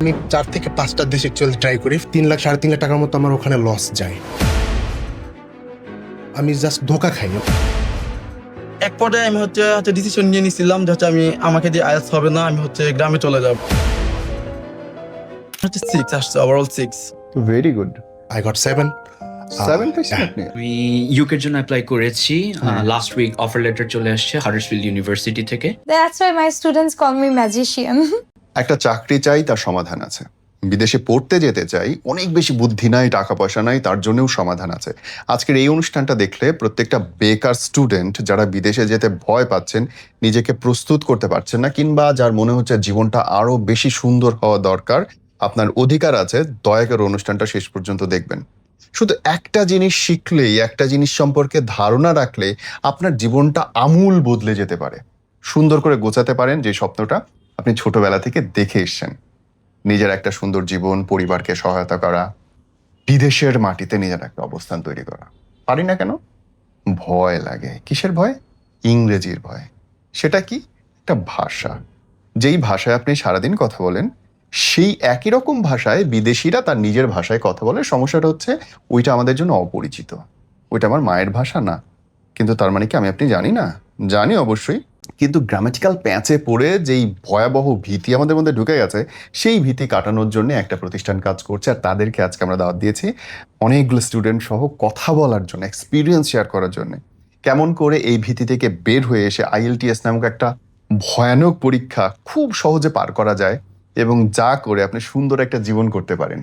আমি চার থেকে পাঁচটা দেশে চলতে ট্রাই করি। তিন লাখ সাড়ে তিন লাখ টাকার মতো আমার ওখানে লস যায়। আমি জাস্ট ধোকা খাই। এক পর্যায়ে আমি হচ্ছে হচ্ছে ডিসিশন নিয়ে নিয়েছিলাম যে হচ্ছে আমি আমাকে দিয়ে আয়াস হবে না আমি হচ্ছে গ্রামে চলে যাব। হচ্ছে সিক্স আসছে overall six very good I got seven seven পেয়েছেন। আপনি? আমি ইউকের জন্য অ্যাপ্লাই করেছি। লাস্ট উইক অফার লেটার চলে আসছে হার্ডার্সফিল্ড ইউনিভার্সিটি থেকে। That's why my students call me magician. একটা চাকরি চাই, তার সমাধান আছে। বিদেশে পড়তে যেতে চাই, অনেক বেশি বুদ্ধি নাই টাকা পয়সা নাই, তার জন্যও সমাধান আছে। আজকের এই অনুষ্ঠানটা দেখলে প্রত্যেকটা বেকার স্টুডেন্ট যারা বিদেশে যেতে ভয় পাচ্ছেন, নিজেকে প্রস্তুত করতে পারছেন না, কিংবা যার মনে হচ্ছে জীবনটা আরও বেশি সুন্দর হওয়া দরকার, আপনার অধিকার আছে, দয়া করে অনুষ্ঠানটা শেষ পর্যন্ত দেখবেন। শুধু একটা জিনিস শিখলেই, একটা জিনিস সম্পর্কে ধারণা রাখলে আপনার জীবনটা আমূল বদলে যেতে পারে। সুন্দর করে গোছাতে পারেন যে স্বপ্নটা আপনি ছোটবেলা থেকে দেখে এসছেন। নিজের একটা সুন্দর জীবন, পরিবারকে সহায়তা করা, বিদেশের মাটিতে নিজের একটা অবস্থান তৈরি করা। পারি না কেন? ভয় লাগে। কিসের ভয়? ইংরেজির ভয়। সেটা কি? একটা ভাষা। যেই ভাষায় আপনি সারাদিন কথা বলেন, সেই একই রকম ভাষায় বিদেশিরা তার নিজের ভাষায় কথা বলে। সমস্যাটা হচ্ছে, ওইটা আমাদের জন্য অপরিচিত। ওইটা আমার মায়ের ভাষা না। কিন্তু তার মানে কি আমি আপনি জানি না? জানি অবশ্যই। কিন্তু গ্রামাটিক্যাল প্যাঁচে পড়ে যেই ভয়াবহ ভীতি আমাদের মধ্যে ঢুকে গেছে, সেই ভীতি কাটানোর জন্য একটা প্রতিষ্ঠান কাজ করছে আর তাদেরকে আজকে আমরা দাওয়াত দিয়েছি অনেকগুলো স্টুডেন্ট সহ কথা বলার জন্য এক্সপিরিয়েন্স শেয়ার করার জন্য। কেমন করে এই ভীতি থেকে বের হয়ে এসে আইএলটিএস নামক একটা ভয়ানক পরীক্ষা খুব সহজে পার করা যায় এবং যা করে আপনি সুন্দর একটা জীবন করতে পারেন,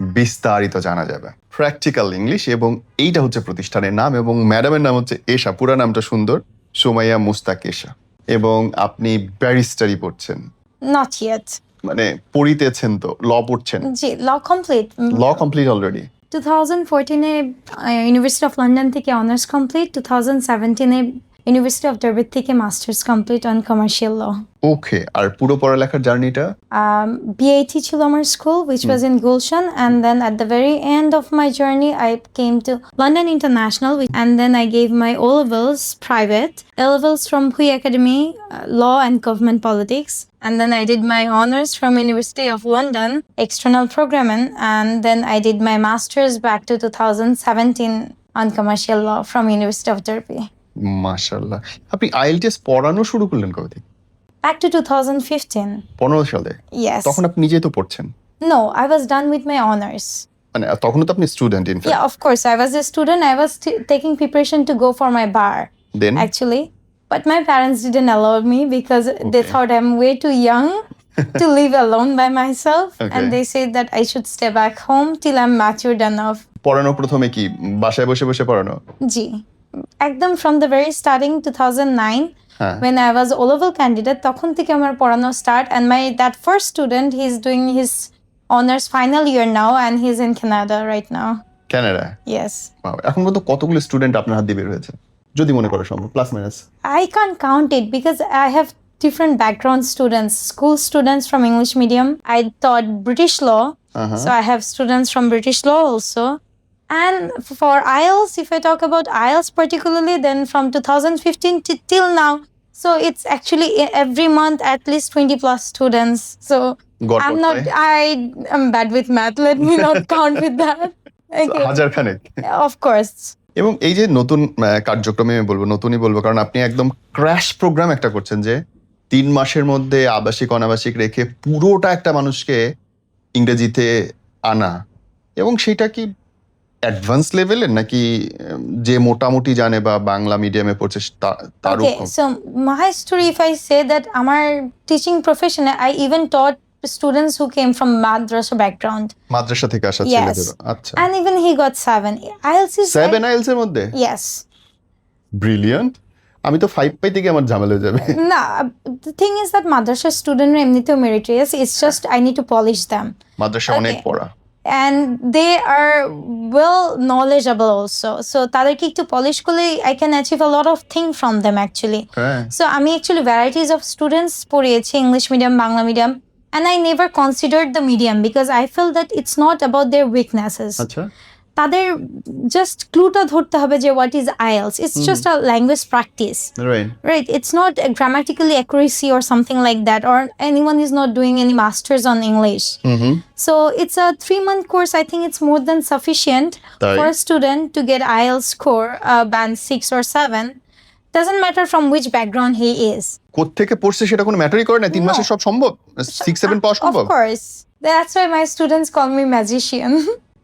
বিস্তারিত জানা যাবে। প্র্যাকটিক্যাল ইংলিশ এবং এইটা হচ্ছে প্রতিষ্ঠানের নাম এবং ম্যাডামের নাম হচ্ছে এশা, পুরা নামটা সুন্দর, সোমাইয়া মুস্তাক এশা। এবং আপনি ব্যারিস্টারি পড়ছেন। নট ইয়েট মানে পড়িতেছেন তো ল পড়ছেন। জি law complete law complete already 2014 এ ইউনিভার্সিটি অফ লন্ডন থেকে অনার্স কমপ্লিট 2017 এ ইউনিভার্সিটি অফ ডারবিট থেকে masters complete on commercial law okay আর পুরো পড়ালেখার জার্নিটা um, BAT ছিল আমার school, which was in Gulshan, and then at the very end of my journey, I came to London International, which- and then I gave my O levels private, A levels from Hui Academy, uh, Law and Government Politics, and then I did my honors from University of London, external programming, and then I did my masters back to 2017 on commercial law from University of Derby. মাশাল্লাহ আপনি IELTS পড়ানো শুরু করলেন কবে থেকে Back to 2015. পনেরো সালে Yes. তখন আপনি নিজেই তো পড়ছেন No, I was done with my honors. মানে তখন তো আপনি student in Yeah, of course. I was a student. I was t- taking preparation to go for my bar, then actually. But my parents didn't allow me because they Okay. thought I'm way too young to live alone by myself. Okay. And they said that I should stay back home till I'm matured enough. পড়ানো প্রথমে কি বাসায় বসে বসে পড়ানো G. একদম from the very starting 2009 হ্যাঁ when I was O candidate তখন থেকে আমার পড়ানো start and my that first student he's doing his honors final year now and he's in Canada right now. Canada Yes. এখন পর্যন্ত কতগুলো student আপনার হাত দিয়ে বের হয়েছে যদি মনে করা সম্ভব plus minus I can't count it because I have different background students, school students from English medium. I taught British law, Uh-huh. so I have students from British law also. And for IELTS, if I talk about IELTS particularly, then from 2015 to till now, so it's actually e- every month at least 20 plus students. So গড় I'm not, I am bad with math. Let me not count with that. Okay. Of course. এবং এই যে নতুন কার্যক্রমে আমি বলব নতুনই বলব কারণ আপনি একদম ক্র্যাশ প্রোগ্রাম একটা করছেন যে তিন মাসের মধ্যে আবাসিক অনাবাসিক রেখে পুরোটা একটা মানুষকে ইংরেজিতে আনা এবং সেটা কি অ্যাডভান্স লেভেলের নাকি যে মোটামুটি জানে বা বাংলা মিডিয়ামে পড়ছে তা- তারও Okay, so my story, if I say that আমার teaching profession, I even taught students who came from madrasa background, মাদ্রাসা থেকে আসা. ছেলেদের আচ্ছা and even he got seven. IELTS is seven IELTS এর মধ্যে yes. ব্রিলিয়ান্ট আমি তো ফাইভ পাইতে গিয়ে আমার ঝামেলা হয়ে যাবে the thing is that madrasa student এমনিতেও meritorious. It's just I need to polish them, মাদ্রাসা অনেক. পড়া and they are well knowledgeable also. So তাদেরকে একটু polish করলে I can achieve a lot of thing from them actually. হ্যাঁ So আমি actually varieties of students পড়িয়েছি English medium, Bangla medium, and I never considered the medium because I feel that it's not about their weaknesses. আচ্ছা তাদের just ক্লুটা ধরতে হবে যে what is IELTS it's just a language practice right accuracy or something like that or anyone is not doing any masters on english hmm so it's a three month course i think it's more than sufficient তাই? for a student to get ielts score uh, band 6 or 7 doesn't matter from which background he is কোত্থেকে পড়ছে সেটা কোনো ম্যাটারই করে না তিন মাসে সব সম্ভব সিক্স সেভেন পাওয়া সম্ভব of course that's why my students call me magician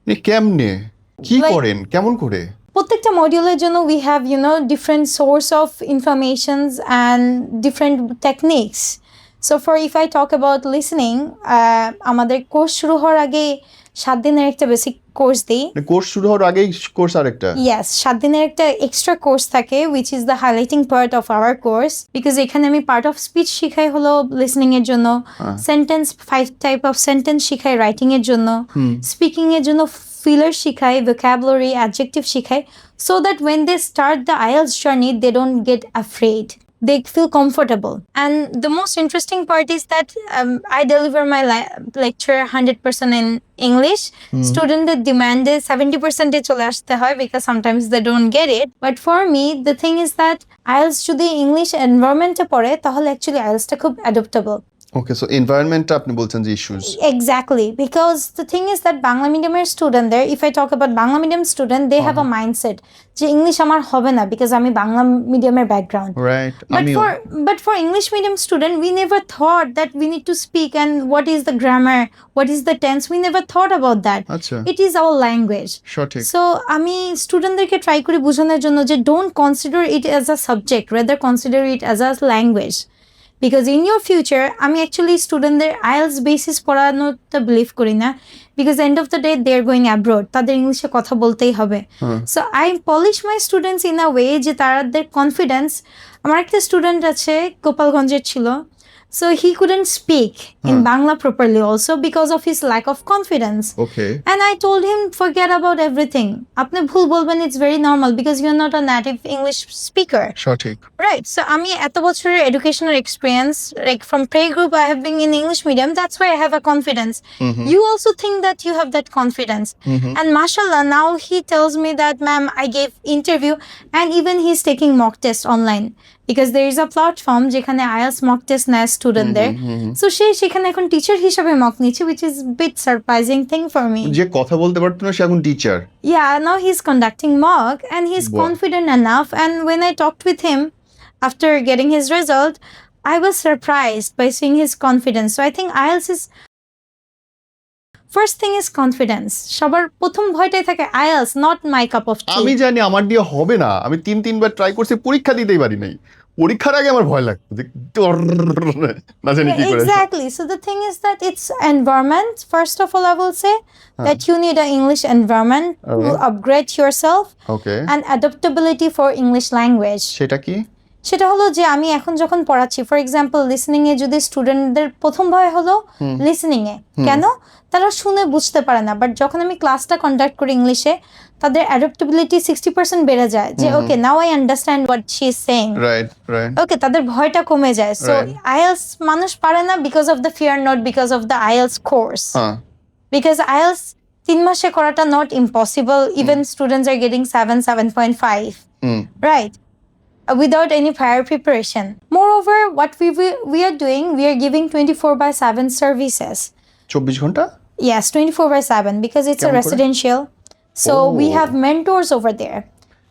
এ কেমনে কি করেন? কেমন করে? প্রত্যেকটা মডিউলের জন্য we have you know different source of informations and different techniques so for if I talk about listening আমাদের কোর্স শুরু হওয়ার আগে সাত দিনের একটা বেসিক কোর্স দিই। কোর্স শুরু হওয়ার আগেই কোর্স আরেকটা? ইয়াস সাত দিনের একটা এক্সট্রা কোর্স থাকে which is the highlighting part of our course because এখানে আমি পার্ট অফ স্পিচ শিখাই হলো লিসনিং এর জন্য sentence five type of sentence শিখাই রাইটিং এর জন্য স্পিকিং এর জন্য ফিলার শিখাই ভোকাবুলারি অ্যাডজেক্টিভ শিখাই so that when they start the IELTS journey they don't get afraid they feel comfortable and the most interesting part is that um, i deliver my li- lecture 100% in english স্টুডেন্টদের ডিমান্ডে seventy পার্সেন্টে চলে আসতে হয় because sometimes they don't get it but for me the thing is that IELTS যদি English এনভায়রনমেন্টে পড়ে তাহলে actually আইএলসটা খুব অ্যাডপ্টেবল okay so এনভায়রনমেন্টটা আপনি বলছেন যে issues Exactly, because the thing is that Bangla medium student there, if I talk about Bangla medium student, they have a mindset যে English আমার হবে না বিকজ আমি বাংলা মিডিয়ামের background right for but for English medium student, we never thought that we need to speak and what is the grammar, what is the tense. We never thought about that. আচ্ছা It is our language. সঠিক so আমি স্টুডেন্টদেরকে try করি বোঝানোর জন্য যে don't consider it as a subject rather consider it as a language because in your future আমি actually স্টুডেন্টদের আইএলস বেসিস পড়ানোটা বিলিভ করি না। Because end of the day they are going abroad তাদের ইংলিশে কথা বলতেই হবে। So I polish my students in a way যে তারাদের কনফিডেন্স আমার একটা স্টুডেন্ট আছে গোপালগঞ্জের ছিল। So he couldn't speak in Bangla properly also because of his lack of confidence okay And I told him, forget about everything. আপনি ভুল বলবেন it's very normal because you're not a native English speaker. সঠিক Right. So আমি এত বছরের educational experience, like from playgroup I have been in English medium, that's why I have a confidence. You also think that you have that confidence. And mashallah, now he tells me that, ma'am, I gave interview and even he's taking mock test online. Because there is a platform যেখানে IELTS mock test নেয় স্টুডেন্টদের so সে সেখানে এখন teacher হিসাবে mock নিচ্ছে which is bit surprising thing for me যে কথা বলতে পারতো না সে এখন teacher Yeah, now he's conducting mock and he's Wow. confident enough. And when I talked with him after getting his result, I was surprised by seeing his confidence. So I think IELTS is first thing is confidence. সবার প্রথম ভয়টাই থাকে IELTS, not my cup of আমি জানি আমার দিয়ে হবে না আমি তিন তিনবার ট্রাই করছি পরীক্ষা দিতেই পারি নাই পরীক্ষার আগে আমার ভয় লাগতো যে না জানি কি করে. So the thing is that it's environment. First of all, I will say that you need an English environment to Alright. upgrade yourself okay and adaptability for English language. সেটা কি সেটা হলো যে আমি এখন যখন পড়াচ্ছি ফর এক্সাম্পল লিসনিং এ যদি স্টুডেন্টদের প্রথম ভয় হলো লিসনিং এ। কেন? তারা শুনে বুঝতে পারে না। বাট যখন আমি ক্লাসটা কন্ডাক্ট করি ইংলিশে তাদের অ্যাডাপ্টেবিলিটি সিক্সটি পার্সেন্ট বেড়ে যায় যে okay now I understand what she is saying right right okay তাদের ভয়টা কমে যায়। সো. আইএলস মানুষ পারে না because of the fear not because of the IELTS course because IELTS তিন মাসে করাটা not impossible even students are getting seven seven point five Uh, without any prior preparation. Moreover what we we- we are doing we are giving 24 by 7 services. চব্বিশ ঘণ্টা? Yes 24 by 7 because it's a কেমন করে? residential. So we have mentors over there.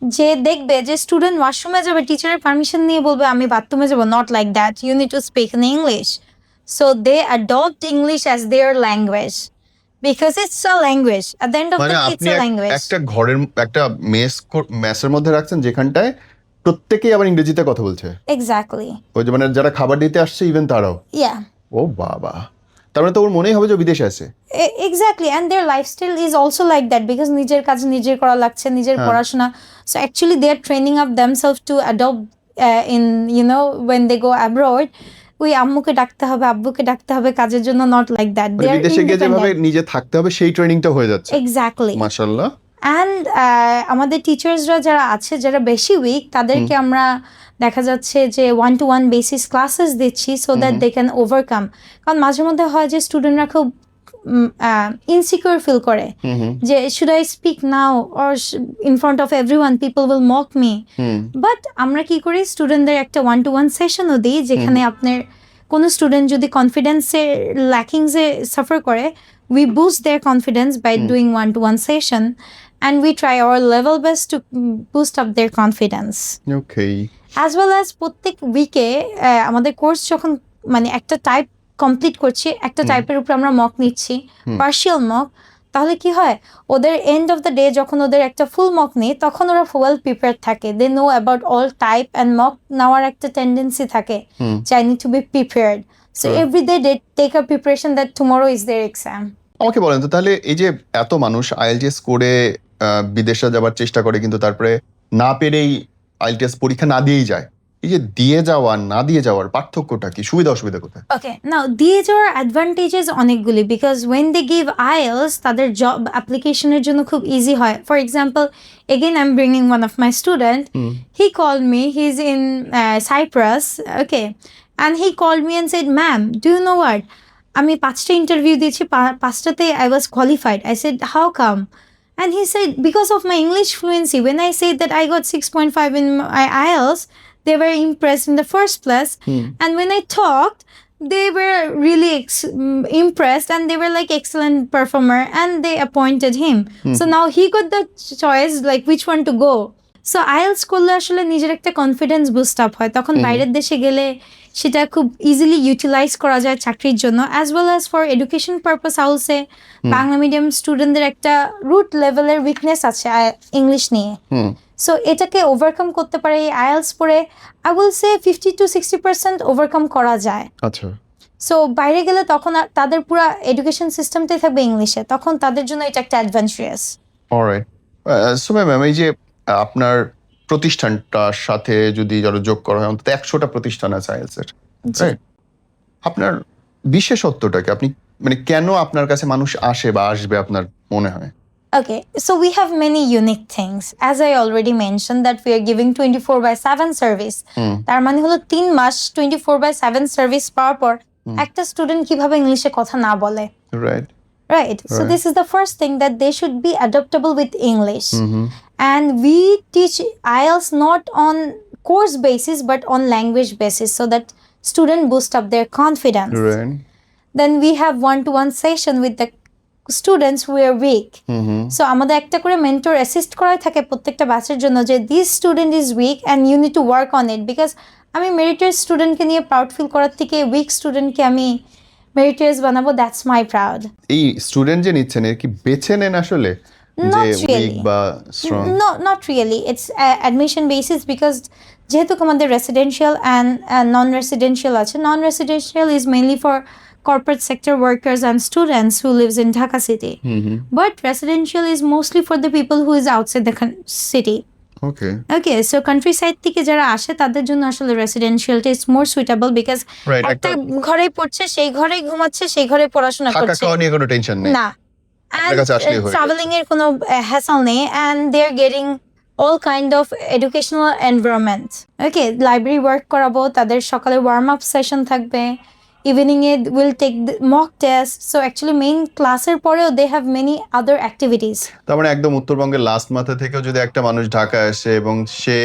যে দেখবে যে student ওয়াশরুমে যাবে টিচারের পারমিশন নিয়ে বলবে আমি বাথরুমে যাব। Not like that you need to speak in English so they adopt English as their language because it's a language at the end of মানে দ্য আপনি ইটস আ এক- ল্যাঙ্গুয়েজ একটা ঘরের একটা মেস মেসের মধ্যে রাখছেন যেখানটায় প্রত্যেকেই আবার ইংরেজিতে কথা বলছে। এক্স্যাক্টলি ওই যে মানে যারা খাবার দিতে আসছে ইভেন তারাও। ইয়া ও বাবা। তার মানে তো ওর মনেই হবে যে বিদেশে আছে। E- exactly and lifestyle is is like that because নিজের কাজ নিজের করা লাগছে নিজের পড়াশোনা। So actually they are training up themselves to adopt uh, in you know when they go abroad ওই আম্মুকে ডাকতে হবে আব্বুকে ডাকতে হবে কাজের জন্য নট লাইক দ্যাট বিদেশে গিয়ে যেভাবে নিজে থাকতে হবে সেই ট্রেনিংটা হয়ে যাচ্ছে। এক্স্যাক্টলি মাশাল্লাহ অ্যান্ড আমাদের টিচার্সরা যারা আছে যারা বেশি উইক তাদেরকে আমরা দেখা যাচ্ছে যে one to one basis classes দিচ্ছি so that they can overcome কারণ মাঝে মধ্যে হয় যে স্টুডেন্টরা খুব ইনসিকিউর ফিল করে হুম হুম। যে should I speak now or in front of every one people will mock me but আমরা কি করি? স্টুডেন্টদের একটা ওয়ান টু ওয়ান সেশনও দিই যেখানে আপনার কোনো স্টুডেন্ট যদি কনফিডেন্সের ল্যাকিংসে সাফার করে we boost their confidence by doing one to one session and we try our level best to boost up their confidence okay as well as প্রত্যেক উইকে আমাদের কোর্স যখন মানে একটা টাইপ কমপ্লিট করছি একটা টাইপের উপর আমরা মক নিচ্ছি পার্শিয়াল মক তাহলে কি হয়? ওদের এন্ড অফ দ্য ডে যখন ওদের একটা ফুল মক নেই তখন ওরা ওয়েল প্রিপেয়ার থাকে। They know about all type and mock নেওয়ার একটা টেন্ডেন্সি থাকে। যে I need to be prepared so. Every day day take a preparation that tomorrow is their exam আমাকে বলেন তো তাহলে এই যে এত মানুষ আইএলটিএস করে বিদেশে যাবার চেষ্টা করে কিন্তু তারপরে না পেরেই আইএলটিএস পরীক্ষা না দিয়েই যায়। এই যে দিয়ে যাওয়া না দিয়ে যাওয়ার পার্থক্যটা কি? সুবিধা অসুবিধা কোথায়? ওকে নাও দিয়ে যাওয়ার অ্যাডভান্টেজেস অনেকগুলি because when they give IELTS তাদের জব অ্যাপ্লিকেশনের জন্য খুব ইজি হয়। For example again I am bringing one of my student he call me he is in Cyprus okay and he call me and said ma'am do you know what আমি পাঁচটা interview দিয়েছি পাঁচটাতে I was qualified I said how come And he said, because of my English fluency, when I said that I got 6.5 in my IELTS, they were impressed in the first place. And when I talked, they were really ex- mm, impressed and they were like excellent performer and they appointed him. So now he got the choice like which one to go. So IELTS করলে আসলে নিজের একটা confidence boost up হয় তখন বাইরের দেশে গেলে সেটা খুব ইজিলি ইউটিলাইজ করা যায় চাকরির জন্য as well as for education purpose হাউসে বাংলা মিডিয়াম স্টুডেন্টদের একটা রুট লেভেলের উইকনেস আছে ইংলিশ নিয়ে। সো এটাকে ওভারকাম করতে পারে এই আইএলস পরে I will say fifty to sixty percent overcome করা যায়। আচ্ছা। সো বাইরে গেলে তখন তাদের পুরো এডুকেশন সিস্টেমটাই থাকবে ইংলিশে তখন তাদের জন্য এটা একটা অ্যাডভেঞ্চারাস অলরাইট সুমে ম্যাম এই যে আপনার প্রতিষ্ঠানটার সাথে যদি ধরো যোগ করা হয় অন্তত একশোটা প্রতিষ্ঠান আছে আইএলসের রাইট আপনার বিশেষত্বটাকে আপনি মানে কেন আপনার কাছে মানুষ আসে বা আসবে আপনার মনে হয়? Okay, so we have many unique things. As I already mentioned, that we are giving 24 by 7 service. তার মানে হলো তিন মাস 24 by 7 সার্ভিস পাওয়ার পর একটা স্টুডেন্ট কীভাবে ইংলিশে কথা না বলে? Right right so Right. this is the first thing that they should be adaptable with english Mm-hmm. and we teach ielts not on course basis but on language basis so that student boost up their confidence right then we have one-to-one session with the students who are weak so আমাদের একটা করে mentor assist করাই থাকে প্রত্যেকটা ব্যাচের জন্য যে this student is weak and you need to work on it because আমি মেরিটারিয়াস স্টুডেন্টকে নিয়ে প্রাউড ফিল করার থেকে উইক স্টুডেন্টকে আমি মেরিটারিয়াস বানাবো দ্যাটস মাই প্রাউড এই স্টুডেন্ট যে নিচ্ছেন এর কি বেছে নেন আসলে Not really. No, not really. It's uh, admission basis because যেহেতু আমাদের residential and uh, non-residential আছে non-residential is mainly for corporate sector workers and students who lives in Dhaka city. But residential is mostly for the people who is outside the city. Okay Okay, so countryside থেকে যারা আসে তাদের জন্য আসলে is more suitable because Right, একটা ঘরেই পড়ছে সেই ঘরেই ঘুমাচ্ছে সেই ঘরে পড়াশোনা করছে। খাওয়া নিয়ে কোনো টেনশন নেই। না। ট্রাভেলিং এর কোনো হ্যাসল নেই। And they are getting all kind of educational environment okay library work করাবো তাদের সকালে ওয়ার্ম আপ সেশন থাকবে। Evening A will take mock test so actually main ক্লাসের পরেও they have many other activities তার মানে একদম উত্তরবঙ্গের লাস্ট মাথা থেকেও যদি একটা মানুষ ঢাকা আসে এবং সে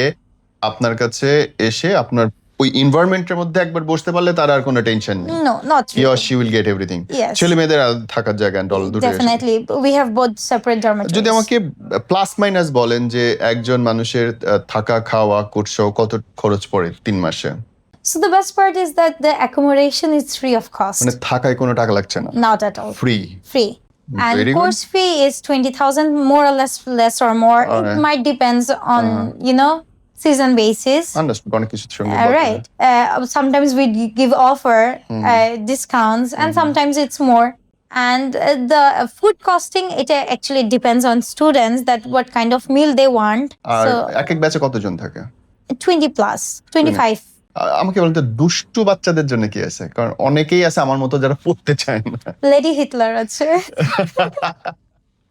আপনার কাছে এসে আপনার ওই এনভায়রনমেন্টের মধ্যে একবার বসতে পারলে তার আর কোনো টেনশন নেই। No not or she will get everything. ছেলে মেয়েদের থাকার জায়গা and all দুটো definitely we have both separate যদি আমাকে প্লাস মাইনাস বলেন যে একজন মানুষের থাকা খাওয়া কোর্স কত খরচ পড়ে তিন মাসে? So the best part is that the accommodation is free of cost মানে থাকায় কোনো টাকা লাগছে না not at all free free. And Very good. course fee is twenty thousand, more or less, less or more. Alright. It might depends on you know season basis. Understand অনেক কিছুর সঙ্গে Uh, right. Uh, sometimes we g- give offer uh, discounts, and sometimes it's more. And uh, the food costing it uh, actually depends on students that what kind of meal they want. R So এক এক ব্যাচে কতজন থাকে twenty plus, twenty five. আ- আমাকে বলতে দুষ্টু বাচ্চাদের জন্য কি আছে কারণ অনেকেই আছে আমার মতো যারা পড়তে চায় না Lady Hitler, আছে.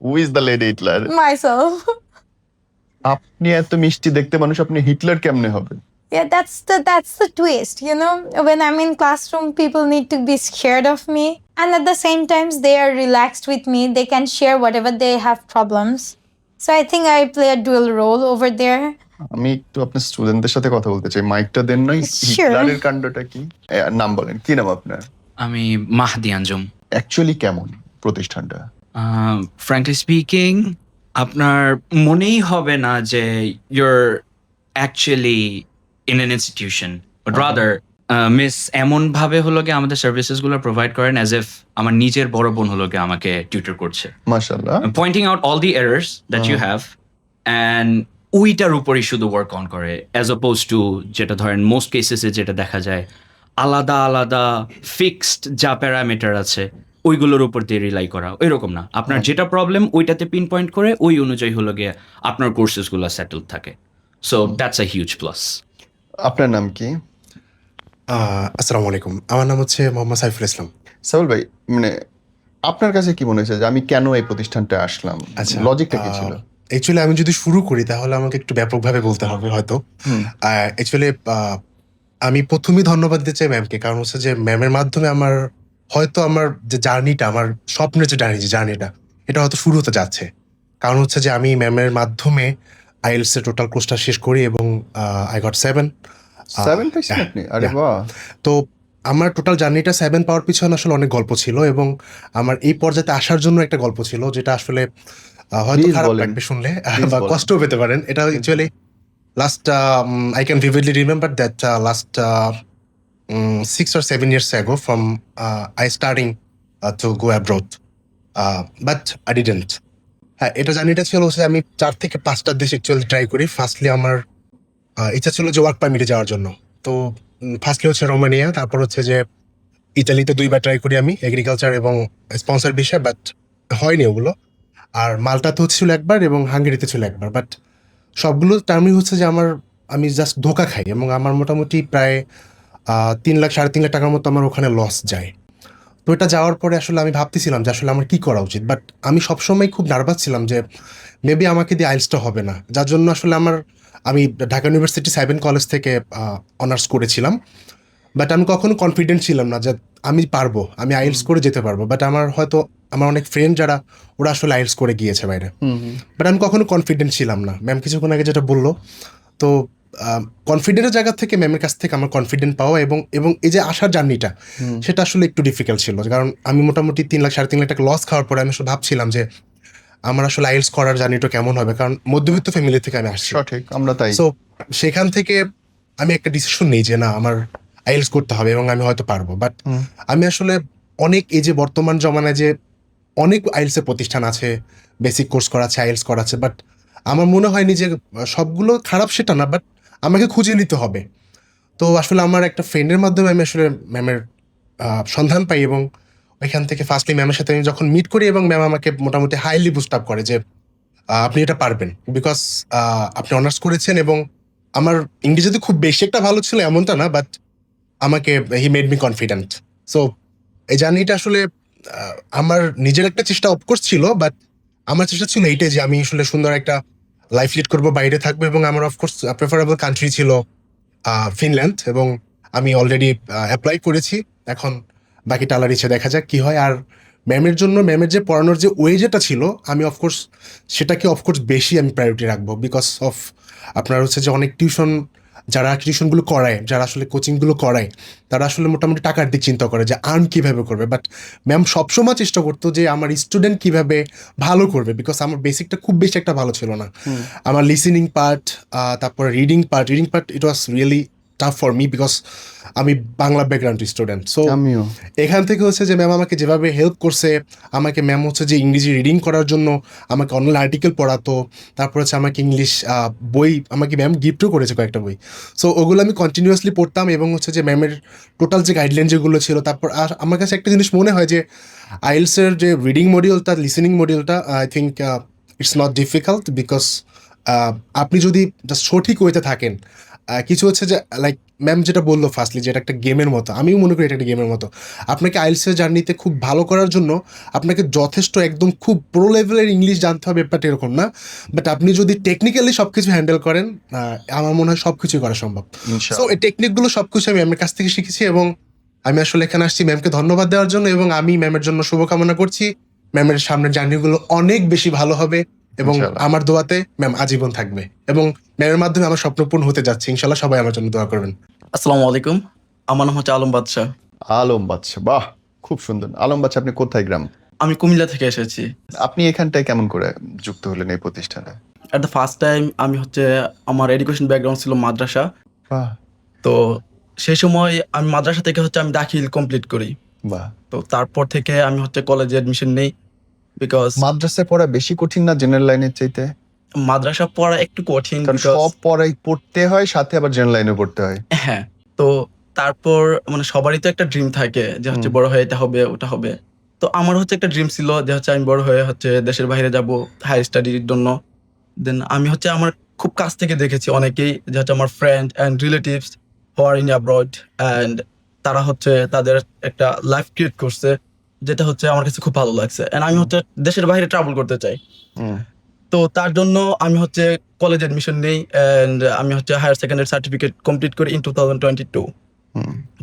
Who is the lady Hitler myself. আপনি এত মিষ্টি দেখতে মানুষ আপনি হিটলার কেমনে হবে Yeah, that's the that's the twist, you know. When I'm in classroom, people need to be scared of me, and at the same times, they are relaxed with me. They can share whatever they have problems. So I think I play a dual role over there. আমি একটু আপনার স্টুডেন্টদের সাথে কথা বলতে চাই। মাইকটা দেন নয়. হিটলারের কাণ্ডটা কি? নাম বলেন। কি নাম আপনার? আমি মাহদি আঞ্জুম অ্যাকচুয়ালি কেমন প্রতিষ্ঠানটা? ফ্র্যাঙ্কলি স্পিকিং আপনার মনেই হবে না যে your actually in an institution but rather miss এমন ভাবে হলো গিয়ে আমাদের সার্ভিসেসগুলো প্রোভাইড করেন অ্যাজ এফ আমার নিজের বড় বোন হলো গিয়ে আমাকে টিউটর করছে। মাশাল্লাহ pointing out all the errors that you have and ওইটার উপরেই শুধু ওয়ার্ক অন করে অ্যাজ অপোজ টু যেটা ধরেন মোস্ট কেসেসে যেটা দেখা যায় আলাদা আলাদা ফিক্সড যা প্যারামিটার আছে ওইগুলোর উপর দিয়ে রিলাই করা ওইরকম না। আপনার যেটা প্রবলেম ওইটাতে পিন পয়েন্ট করে ওই অনুযায়ী হলো গিয়ে আপনার কোর্সেসগুলো সেটেল থাকে। So that's a huge plus আপনার নাম কি? আসসালামু আলাইকুম। আমার নাম হচ্ছে মোহাম্মদ সাইফুল ইসলাম। সাউল ভাই মানে আপনার কাছে কি মনে হয়েছে যে আমি কেন এই প্রতিষ্ঠানটা আসলাম? আচ্ছা লজিকটা কি ছিল? অ্যাকচুয়ালি আমি যদি শুরু করি তাহলে আমাকে একটু ব্যাপকভাবে বলতে হবে হয়তো। অ্যাকচুয়ালি আমি প্রথমেই ধন্যবাদ দিতে চাই ম্যামকে কারণ হচ্ছে যে ম্যামের মাধ্যমে আমার হয়তো আমার যে জার্নিটা আমার স্বপ্নের যে জার্নি যে জার্নিটা এটা হয়তো শুরু হতে যাচ্ছে। কারণ হচ্ছে যে আমি ম্যামের মাধ্যমে আইএলস এর টোটাল কোর্সটা শেষ করি এবং আই গট সেভেন আরে বাহ! তো আমার টোটাল জার্নিটা সেভেন পাওয়ার পিছনে আসলে অনেক গল্প ছিল এবং আমার এই পর্যায়ে আসার জন্য একটা গল্প ছিল যেটা আসলে হয়তো খারাপ লাগবে শুনলে বা। কষ্টও পেতে পারেন। এটা actually last I can vividly remember that last six or seven years ago from I starting to go abroad but I didn't হ্যাঁ এটা জার্নিটা ছিল হচ্ছে আমি চার থেকে পাঁচটা দেশ অ্যাকচুয়ালি ট্রাই করি। ফার্স্টলি আমার ইচ্ছা ছিল যে ওয়ার্ক পারমিটে যাওয়ার জন্য। তো ফার্স্টলি হচ্ছে রোমানিয়া তারপর হচ্ছে যে ইতালিতে দুইবার ট্রাই করি আমি এগ্রিকালচার এবং স্পন্সর বিষয় বাট হয়নি ওগুলো। আর মাল্টাতে হচ্ছিল একবার এবং হাঙ্গেরিতে ছিল একবার বাট সবগুলো টার্মই হচ্ছে যে আমার আমি জাস্ট ধোকা খাই এবং আমার মোটামুটি প্রায় তিন লাখ সাড়ে তিন লাখ টাকার মতো আমার ওখানে লস যায়। তো এটা যাওয়ার পরে আসলে আমি ভাবতেছিলাম যে আসলে আমার কি করা উচিত বাট আমি সবসময় খুব নার্ভাস ছিলাম যে মেবি আমাকে দিয়ে আইলসটা হবে না। যার জন্য আসলে আমার আমি ঢাকা ইউনিভার্সিটি সাইবেন কলেজ থেকে অনার্স করেছিলাম বাট আমি কখনো কনফিডেন্ট ছিলাম না যে আমি পারব আমি আইলস করে যেতে পারব বাট আমার হয়তো আমার অনেক ফ্রেন্ড যারা ওরা আসলে আইলস করে গিয়েছে বাইরে। বাট আমি কখনো কনফিডেন্ট ছিলাম না। ম্যাম কিছুক্ষণ আগে যেটা বলল তো কনফিডেন্টের জায়গা থেকে ম্যামের কাছ থেকে আমার কনফিডেন্ট পাওয়া এবং এবং এই যে আসার জার্নিটা সেটা আসলে একটু ডিফিকাল্ট ছিল। কারণ আমি মোটামুটি তিন লাখ সাড়ে তিন লাখ টাকা লস খাওয়ার পরে আমি আসলে ভাবছিলাম যে আমার আসলে আইলস করার জার্নিটা কেমন হবে? কারণ মধ্যবিত্ত ফ্যামিলি থেকে আমি আসছি। সঠিক আমরা তাই। সো সেখান থেকে আমি একটা ডিসিশন নিই যে না আমার আইএলস করতে হবে এবং আমি হয়তো পারব। বাট আমি আসলে অনেক এই যে বর্তমান জমানায় যে অনেক আইএলসের প্রতিষ্ঠান আছে বেসিক কোর্স করাচ্ছে আইএলস করাচ্ছে বাট আমার মনে হয়নি যে সবগুলো খারাপ সেটা না বাট আমাকে খুঁজে নিতে হবে। তো আসলে আমার একটা ফ্রেন্ডের মাধ্যমে আমি আসলে ম্যামের সন্ধান পাই এবং ওইখান থেকে ফার্স্টলি ম্যামের সাথে আমি যখন মিট করি এবং ম্যাম আমাকে মোটামুটি হাইলি বুস্ট আপ করে যে আপনি এটা পারবেন। বিকজ আপনি অনার্স করেছেন এবং আমার ইংরেজিতে খুব বেশি একটা ভালো ছিল এমনটা না বাট আমাকে he made me confident so এই জার্নিটা আসলে আমার নিজের একটা চেষ্টা অফকোর্স ছিল বাট আমার চেষ্টা ছিল এইটাই যে আমি আসলে সুন্দর একটা লাইফ লিড করব, বাইরে থাকব, এবং আমার অফকোর্স প্রেফারেবল কান্ট্রি ছিল ফিনল্যান্ড এবং আমি অলরেডি অ্যাপ্লাই করেছি। এখন বাকি টালার ইচ্ছে দেখা যাক কি হয়। আর ম্যামের জন্য, ম্যামের যে পড়ানোর যে ওয়ে যেটা ছিল, আমি অফকোর্স সেটাকে অফকোর্স বেশি আমি প্রায়োরিটি রাখব বিকজ অফ আপনার হচ্ছে যে অনেক টিউশন যারা টিউশনগুলো করায় যারা আসলে কোচিংগুলো করায় তারা আসলে মোটামুটি টাকার দিক চিন্তা করে যে আর্ন কীভাবে করবে। বাট ম্যাম সবসময় চেষ্টা করতো যে আমার স্টুডেন্ট কীভাবে ভালো করবে বিকজ আমার বেসিকটা খুব বেশি একটা ভালো ছিল না। আমার লিসেনিং পার্ট তারপর reading part reading part it was really tough for me because আমি বাংলা ব্যাকগ্রাউন্ড স্টুডেন্ট সো আমিও। এখান থেকে হচ্ছে যে ম্যাম আমাকে যেভাবে হেল্প করছে আমাকে ম্যাম হচ্ছে যে ইংরেজি রিডিং করার জন্য আমাকে অনলাইন আর্টিকেল পড়াতো তারপর হচ্ছে আমাকে ইংলিশ বই আমাকে ম্যাম গিফটও করেছে কয়েকটা বই। সো ওগুলো আমি কন্টিনিউয়াসলি পড়তাম এবং হচ্ছে যে ম্যামের টোটাল যে গাইডলাইন যেগুলো ছিল তারপর আর আমার কাছে একটা জিনিস মনে হয় যে আইএলসের যে রিডিং মডিউলটা listening মডিউলটা I think it's not difficult because আপনি যদি সঠিক ওয়েতে থাকেন কিছু হচ্ছে যে লাইক ম্যাম যেটা বলল ফার্স্টলি যেটা একটা গেমের মতো আমিও মনে করি এটা একটা গেমের মতো। আপনাকে আইএলসের জার্নিতে খুব ভালো করার জন্য আপনাকে যথেষ্ট একদম খুব প্রো লেভেলের ইংলিশ জানতে হবে ব্যাপারটা এরকম না। বাট আপনি যদি টেকনিক্যালি সব কিছু হ্যান্ডেল করেন আমার মনে হয় সব কিছুই করা সম্ভব। সো। এই টেকনিকগুলো সব কিছু আমি ম্যামের কাছ থেকে শিখেছি এবং আমি আসলে এখানে আসছি ম্যামকে ধন্যবাদ দেওয়ার জন্য এবং আমি ম্যামের জন্য শুভকামনা করছি। ম্যামের সামনের জার্নিগুলো অনেক বেশি ভালো হবে। এবং আমার দোয়াতে ম্যাম আজীবন থাকবে। এবং ম্যামের মাধ্যমে আমার স্বপ্ন পূর্ণ হতে যাচ্ছে। ইনশাল্লাহ সবাই আমার জন্য দোয়া করবেন। আসসালামু আলাইকুম। আমার নাম হচ্ছে আলম বাদশাহ। আলম বাদশাহ বাহ খুব সুন্দর। আলম বাচ্চা আপনি কোথায় গ্রাম? আমি কুমিল্লা থেকে এসেছি। আপনি এখানটায় কেমন করে যুক্ত হলেন এই প্রতিষ্ঠানে? অ্যাট দ্য ফার্স্ট টাইম আমি হচ্ছে আমার এডুকেশন ব্যাকগ্রাউন্ড ছিল মাদ্রাসা। তো সেই সময় আমি মাদ্রাসা থেকে হচ্ছে আমি দাখিল কমপ্লিট করি। বাহ। তো তারপর থেকে আমি হচ্ছে কলেজে অ্যাডমিশন নেই। বিকজ মাদ্রাসায় পড়া বেশি কঠিন না জেনারেল লাইনের চাইতে? মাদ্রাসা পড়া একটু কঠিন কারণ সব পড়াই পড়তে হয় সাথে আবার জেনারেল লাইনে পড়তে হয়। হ্যাঁ তো তারপর মানে সবারই তো একটা ড্রিম থাকে যে হচ্ছে বড় হয়ে এটা হবে ওটা হবে। তো আমার হচ্ছে একটা ড্রিম ছিল যে হচ্ছে আমি বড় হয়ে হচ্ছে দেশের বাইরে যাব হায়ার স্টাডির জন্য। দেন আমি হচ্ছে আমার খুব কাছ থেকে দেখেছি অনেকেই যে হচ্ছে আমার ফ্রেন্ড অ্যান্ড রিলেটিভস হওয়ার ইন অ্যাব্রড অ্যান্ড তারা হচ্ছে তাদের একটা লাইফ ক্রিয়েট করছে। যেটা হচ্ছে আমার কাছে খুব ভালো লাগছে। অ্যান্ড আমি হচ্ছে দেশের বাইরে ট্রাভেল করতে চাই। তো তার জন্য আমি হচ্ছে কলেজ অ্যাডমিশন নেই অ্যান্ড আমি হচ্ছে হায়ার সেকেন্ডারি সার্টিফিকেট কমপ্লিট করি in two thousand twenty two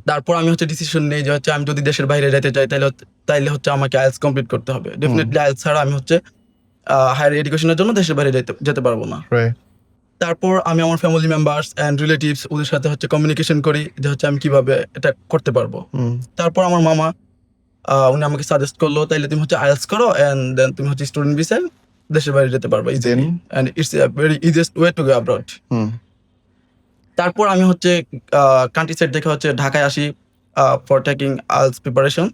তারপর আমি হচ্ছে ডিসিশন নেই যে হচ্ছে আমি যদি দেশের বাইরে যেতে চাই তাহলে তাইলে হচ্ছে আমাকে আইএলস কমপ্লিট করতে হবে। ডেফিনেটলি আইএলস ছাড়া আমি হচ্ছে হায়ার এডুকেশনের জন্য দেশের বাইরে যেতে যেতে পারব না। তারপর আমি আমার ফ্যামিলি মেম্বার্স অ্যান্ড রিলেটিভস ওদের সাথে হচ্ছে কমিউনিকেশন করি যে হচ্ছে আমি কীভাবে এটা করতে পারব। তারপর আমার মামা উনি আমাকে সাজেস্ট করল তাইলে তুমি হচ্ছে আইএলস করো অ্যান্ড দেন তুমি হচ্ছে স্টুডেন্ট ভিসায় দেশের বাইরে যেতে পারবে easily? And it's a very easiest way to go abroad তারপর আমি হচ্ছে কান্ট্রি সাইড দেখে হচ্ছে ঢাকায় আসি ফর টেকিং আইলস প্রিপারেশন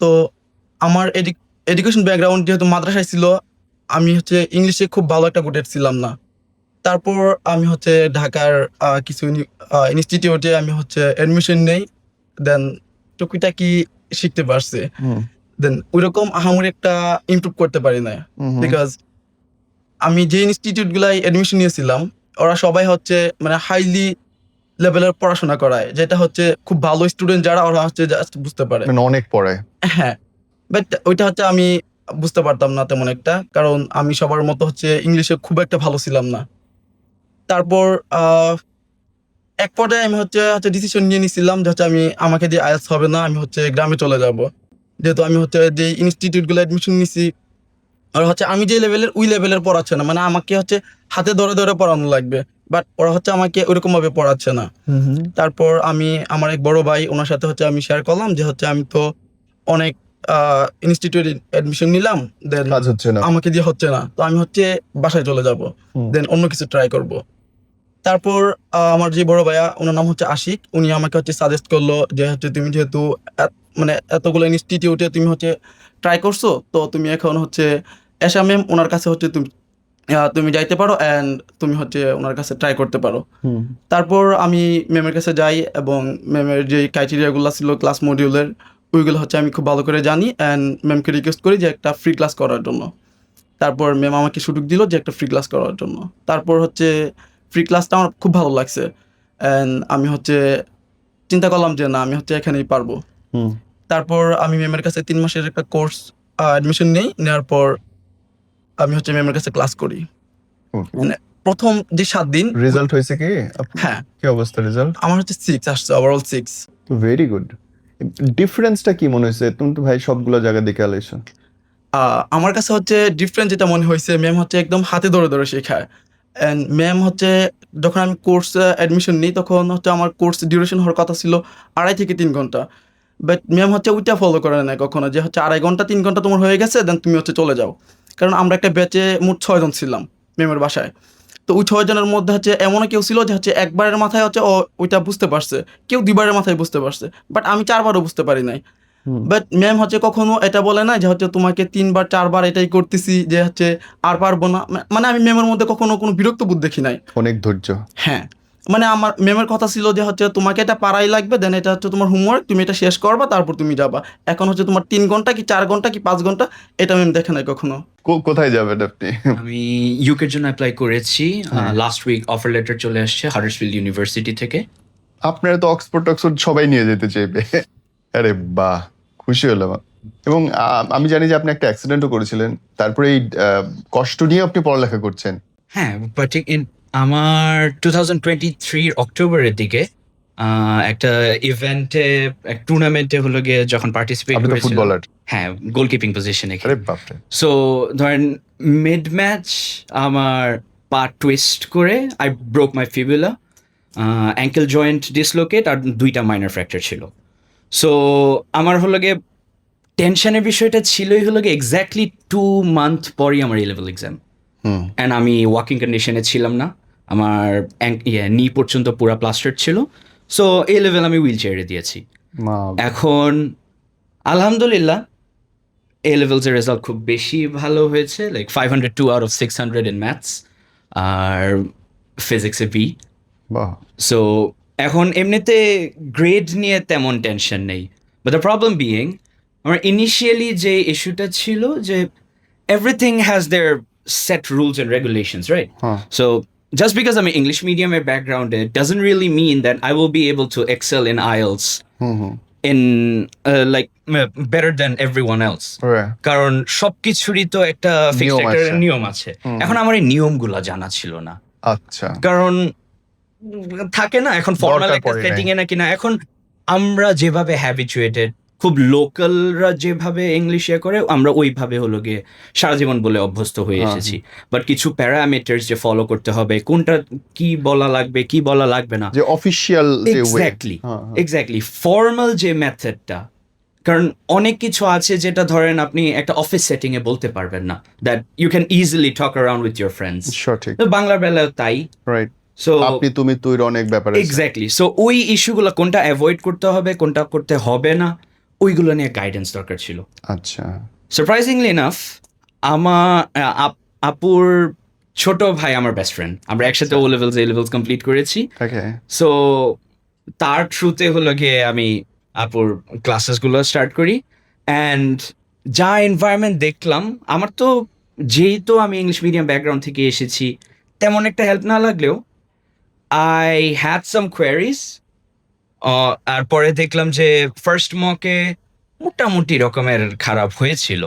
তো আমার এডুকেশন ব্যাকগ্রাউন্ড যেহেতু মাদ্রাসায় ছিল আমি হচ্ছে ইংলিশে খুব ভালো একটা গুটেড ছিলাম না। তারপর আমি হচ্ছে ঢাকার কিছু ইনস্টিটিউটে আমি হচ্ছে অ্যাডমিশন নেই। দেন টুকিটাকি শিখতে পারছি। দেন ওইরকম আহামরি একটা ইমপ্রুভ করতে পারি না। বিকজ আমি যে ইনস্টিটিউট গুলাই অ্যাডমিশন নিয়েছিলাম ওরা সবাই হচ্ছে মানে হাইলি লেভেলের পড়াশোনা করায় যেটা হচ্ছে খুব ভালো স্টুডেন্ট যারা ওরা হচ্ছে জাস্ট বুঝতে পারে মানে অনেক পড়ে হ্যাঁ বাট ওইটা হচ্ছে আমি বুঝতে পারতাম না তেমন একটা কারণ আমি সবার মতো হচ্ছে ইংলিশে খুব একটা ভালো ছিলাম না তারপর আহ, এক পর্যায়ে আমি হচ্ছে হচ্ছে ডিসিশন নিয়ে নিছিলাম যে হচ্ছে আমি আমাকে দিয়ে আইএলস হবে না আমি হচ্ছে গ্রামে চলে যাব। যেহেতু আমি হচ্ছে যে ইনস্টিটিউটগুলো অ্যাডমিশন নিছি ওরা হচ্ছে আমি যে লেভেলের ওই লেভেলের পড়াচ্ছে না। মানে আমাকে হচ্ছে হাতে ধরে ধরে পড়ানো লাগবে বাট ওরা হচ্ছে আমাকে ওইরকম ভাবে পড়াচ্ছে না। তারপর আমি আমার এক বড় ভাই ওনার সাথে হচ্ছে আমি শেয়ার করলাম যে হচ্ছে আমি তো অনেক ইনস্টিটিউট অ্যাডমিশন নিলাম দেন কাজ হচ্ছে না। আমাকে দিয়ে হচ্ছে না। তো আমি হচ্ছে বাসায় চলে যাব দেন অন্য কিছু ট্রাই করব। তারপর আমার যে বড় ভাইয়া ওনার নাম হচ্ছে আশিক। উনি আমাকে হচ্ছে সাজেস্ট করল যে হচ্ছে তুমি যেহেতু মানে এতগুলো ইনস্টিটিউটে তুমি হচ্ছে ট্রাই করছ তো তুমি এখন হচ্ছে এসা ম্যাম ওনার কাছে হচ্ছে তুমি তুমি যাইতে পারো অ্যান্ড তুমি হচ্ছে ওনার কাছে ট্রাই করতে পারো। তারপর আমি ম্যামের কাছে যাই এবং ম্যামের যে ক্রাইটেরিয়াগুলো ছিল ক্লাস মডিউলের ওইগুলো হচ্ছে আমি খুব ভালো করে জানি অ্যান্ড ম্যামকে রিকোয়েস্ট করি যে একটা ফ্রি ক্লাস করার জন্য। তারপর ম্যাম আমাকে সুযোগ দিল যে একটা ফ্রি ক্লাস করার জন্য। তারপর হচ্ছে ফ্রি ক্লাসটা আমার খুব ভালো লাগছে। অ্যান্ড আমি হচ্ছে চিন্তা করলাম যে না আমি হচ্ছে এখানেই পারব। হুম। তারপর আমি ম্যামের কাছে তিন মাসের একটা কোর্স অ্যাডমিশন নেই নেওয়ার পর আমি হচ্ছে ম্যামের কাছে ক্লাস করি। মানে প্রথম যে সাত দিন রেজাল্ট হয়েছে কি? হ্যাঁ। কি অবস্থা রেজাল্ট আমার হচ্ছে সিক্স আসছে ওভারঅল সিক্স ভেরি গুড ডিফারেন্সটা কি মনে হয়েছে? তুমি তো ভাই সবগুলো জায়গা দেখে আলাইছো। আমার কাছে হচ্ছে ডিফারেন্স যেটা মনে হয়েছে ম্যাম হচ্ছে একদম হাতে ধরে ধরে শেখায়। অ্যান্ড ম্যাম হচ্ছে, যখন আমি কোর্স অ্যাডমিশন নিই, তখন হচ্ছে আমার কোর্স ডিউরেশন হওয়ার কথা ছিল আড়াই থেকে তিন ঘণ্টা। বাট ম্যাম হচ্ছে ওইটা ফলো করে না কখনো, যে হচ্ছে আড়াই ঘণ্টা, তিন ঘণ্টা তোমার হয়ে গেছে দেন তুমি হচ্ছে চলে যাও। কারণ আমরা একটা ব্যাচে মোট ছয়জন ছিলাম ম্যামের বাসায়। তো ওই ছয়জনের মধ্যে হচ্ছে এমনও কেউ ছিল যে হচ্ছে একবারের মাথায় হচ্ছে ও ওইটা বুঝতে পারছে, কেউ দুইবারের মাথায় বুঝতে পারছে। বাট আমি চারবারও বুঝতে পারি নাই। বাট ম্যাম হচ্ছে কখনো এটা বলে না যে হচ্ছে তোমাকে তিনবার চারবার এটাই করতেছি যে হচ্ছে আর পারব না। মানে আমি ম্যামের মধ্যে কখনো কোনো বিরক্ত বোধ দেখি নাই। অনেক ধৈর্য। হ্যাঁ। মানে আমার ম্যামের কথা ছিল যে হচ্ছে তোমাকে এটা পারাই লাগবে দেন এটা হচ্ছে তোমার হোমওয়ার্ক তুমি এটা শেষ করবা তারপর তুমি যাবা। এখন হচ্ছে তোমার তিন ঘণ্টা কি চার ঘণ্টা কি পাঁচ ঘণ্টা এটা ম্যাম দেখে নাই কখনো। কোথায় যাবেন আপনি? আমি ইউকের জন্য অ্যাপ্লাই করেছি। লাস্ট উইক অফার লেটার চলে আসছে হার্ডার্সফিল্ড ইউনিভার্সিটি থেকে। আপনারা তো অক্সফোর্ড টক্সফোর্ড সবাই নিয়ে যেতে চাইবে। আরে বাহ! খুশি হলাম। এবং আমি জানি যে আপনি একটা অ্যাক্সিডেন্টও করেছিলেন। তারপরে এই কষ্ট নিয়ে আপনি পড়ালেখা করছেন। হ্যাঁ বাট ইন আমার টু থাউজেন্ড টোয়েন্টি থ্রির অক্টোবরের দিকে একটা ইভেন্টে এক টুর্নামেন্টে হলো গিয়ে যখন পার্টিসিপেট ফুটবলার হ্যাঁ গোলকিপিং পজিশনে সো ধরেন মিড ম্যাচ আমার পা টুইস্ট করে I broke my fibula ankle joint dislocate আর দুইটা মাইনার ফ্র্যাকচার ছিল। সো আমার হলো গিয়ে টেনশনের বিষয়টা ছিলই হলো গিয়ে এক্স্যাক্টলি টু মান্থ পরই আমার এই লেভেল এক্সাম অ্যান্ড আমি ওয়াকিং কন্ডিশনে ছিলাম না। আমার ইয়ে নি পর্যন্ত পুরো প্লাস্টার ছিল। সো এই লেভেল আমি হুইল চেয়ারে দিয়েছি এখন আলহামদুলিল্লাহ এ লেভেলসের রেজাল্ট খুব বেশি ভালো হয়েছে। Like five hundred two out of six hundred in maths আর ফিজিক্সে বি সো এখন এমনিতে গ্রেড নিয়ে তেমন টেনশন নেই। বাট দ্য প্রবলেম বিইং আমার ইনিশিয়ালি যে ইস্যুটা ছিল যে everything has their set rules and regulations right হ্যাঁ জাস্ট just আমি ইংলিশ মিডিয়ামের mean that I will be able to excel in IELTS hmm hmm in uh, like uh, better than everyone else. কারণ সবকিছুরই তো একটা fixed একটা আছে। নিয়ম আছে। এখন আমার এই নিয়মগুলো জানা ছিল না। আচ্ছা। কারণ থাকে না? এখন ফর্মাল একটা সেটিং এ নাকি না? এখন আমরা যেভাবে হ্যাবিচুয়েটেড খুব লোকালরা যেভাবে ইংলিশ ইয়ে করে আমরা ওইভাবে হলো গিয়ে সারা জীবন বলে অভ্যস্ত হয়ে হ্যাঁ, এসেছি। বাট কিছু প্যারামিটার্স যে ফলো করতে হবে কোনটা কি বলা লাগবে কি বলা লাগবে না। যে অফিসিয়াল এক্স্যাক্টলি এক্স্যাক্টলি ফর্মাল যে মেথডটা কারণ অনেক কিছু আছে যেটা ধরেন আপনি একটা অফিস সেটিং এ বলতে পারবেন না that you can easily talk around with your friends সঠিক। বাংলার বেলায় তাই। রাইট সো আপনি তুমি তুই অনেক ব্যাপার এক্স্যাক্টলি সো ওই ইস্যুগুলো কোনটা অ্যাভয়েড করতে হবে কোনটা করতে হবে না ওইগুলো নিয়ে গাইডেন্স দরকার ছিল। আচ্ছা। সারপ্রাইজিংলি এনাফ আমার আপ- আপুর ছোট ভাই আমার বেস্ট ফ্রেন্ড আমরা একসাথে O levels A levels complete করেছি সো তার থ্রুতে হলো গিয়ে আমি আপুর ক্লাসেসগুলো স্টার্ট করি। অ্যান্ড যা এনভায়রনমেন্ট দেখলাম আমার তো যেহেতু আমি ইংলিশ মিডিয়াম ব্যাকগ্রাউন্ড থেকে এসেছি তেমন একটা হেল্প না লাগলেও আই হ্যাড সাম কোয়ারিজ আর পরে দেখলাম যে ফার্স্ট মকে মোটামুটি রকমের খারাপ হয়েছিল।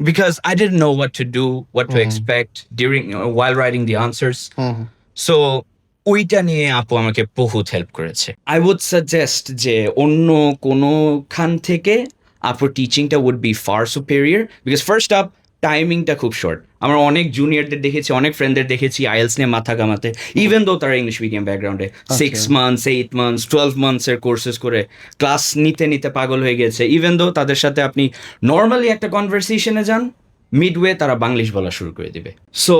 Because I didn't know what to do what to. Expect during while writing the answers so ওইটা নিয়ে আপু আমাকে বহুত হেল্প করেছে। আই উড সাজেস্ট যে অন্য কোনো খান থেকে আপুর টিচিংটা would be far superior because first up টাইমিংটা খুব শর্ট আমরা অনেক জুনিয়রদের দেখেছি অনেক ফ্রেন্ডদের দেখেছি আইএলস নিয়ে মাথা কামাতে ইভেন দো তারা ইংলিশ মিডিয়াম ব্যাকগ্রাউন্ডে six months eight months twelve মান্থসের courses করে ক্লাস নিতে নিতে পাগল হয়ে গেছে। ইভেন দো তাদের সাথে আপনি নর্মালি একটা কনভারসেশনে যান মিডওয়ে তারা বাংলিশ বলা শুরু করে দিবে। সো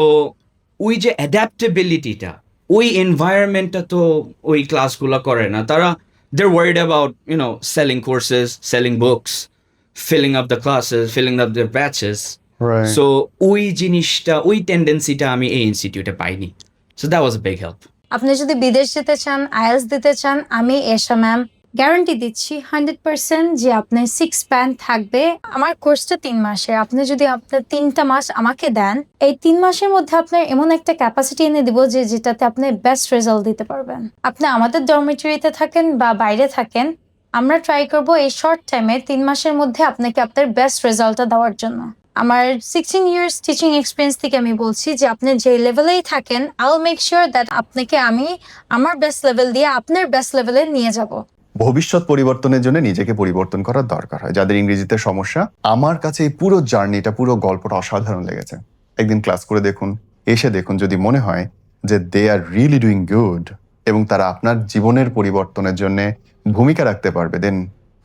ওই যে অ্যাডাপ্টেবিলিটিটা ওই এনভায়রনমেন্টটা তো ওই ক্লাসগুলো করে না। তারা দের word about you know selling courses selling books filling up the classes filling up the batches so ওই জিনিসটা ওই টেন্ডেন্সিটা আমি এই ইনস্টিটিউটে পাইনি। So that was big help আপনি যদি বিদেশ যেতে চান আইএলস দিতে চান আমি এসা ম্যাম গ্যারান্টি দিচ্ছি হান্ড্রেড পার্সেন্ট যে আপনার সিক্স প্যান থাকবে। আমার কোর্সটা তিন মাসের। আপনি যদি আপনার তিনটা মাস আমাকে দেন এই তিন মাসের মধ্যে আপনার এমন একটা ক্যাপাসিটি এনে দিব যে যেটাতে আপনি বেস্ট রেজাল্ট দিতে পারবেন। আপনি আমাদের ডরমিটরিতে থাকেন বা বাইরে থাকেন আমরা ট্রাই করব এই শর্ট টাইমে তিন মাসের মধ্যে আপনাকে আপনার বেস্ট রেজাল্টটা দেওয়ার জন্য। আমার সিক্সটিন ইয়ার্স টিচিং এক্সপিরিয়েন্স থেকে আমি বলছি যে আপনি যে লেভেলেই থাকেন আই মেক শিওর দ্যাট আপনাকে আমি আমার বেস্ট লেভেল দিয়ে আপনার বেস্ট লেভেলে নিয়ে যাব। ভবিষ্যৎ পরিবর্তনের জন্য নিজেকে পরিবর্তন করার দরকার হয়। যাদের ইংরেজিতে সমস্যা, আমার কাছে এই পুরো জার্নিটা, পুরো গল্পটা অসাধারণ লেগেছে। একদিন ক্লাস করে দেখুন, এসে দেখুন যদি মনে হয় যে they are really doing good এবং তারা আপনার জীবনের পরিবর্তনের জন্য ভূমিকা রাখতে পারবে দেন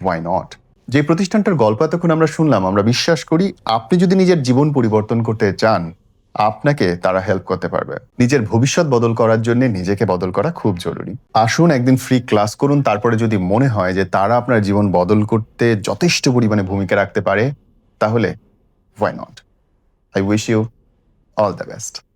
ওয়াই নট যে প্রতিষ্ঠানটার গল্প এতক্ষণ আমরা শুনলাম, আমরা বিশ্বাস করি আপনি যদি নিজের জীবন পরিবর্তন করতে চান, আপনাকে তারা হেল্প করতে পারবে। নিজের ভবিষ্যৎ বদল করার জন্য নিজেকে বদল করা খুব জরুরি। আসুন একদিন ফ্রি ক্লাস করুন, তারপরে যদি মনে হয় যে তারা আপনার জীবন বদল করতে যথেষ্ট পরিমাণে ভূমিকা রাখতে পারে, তাহলে why not I wish you all the best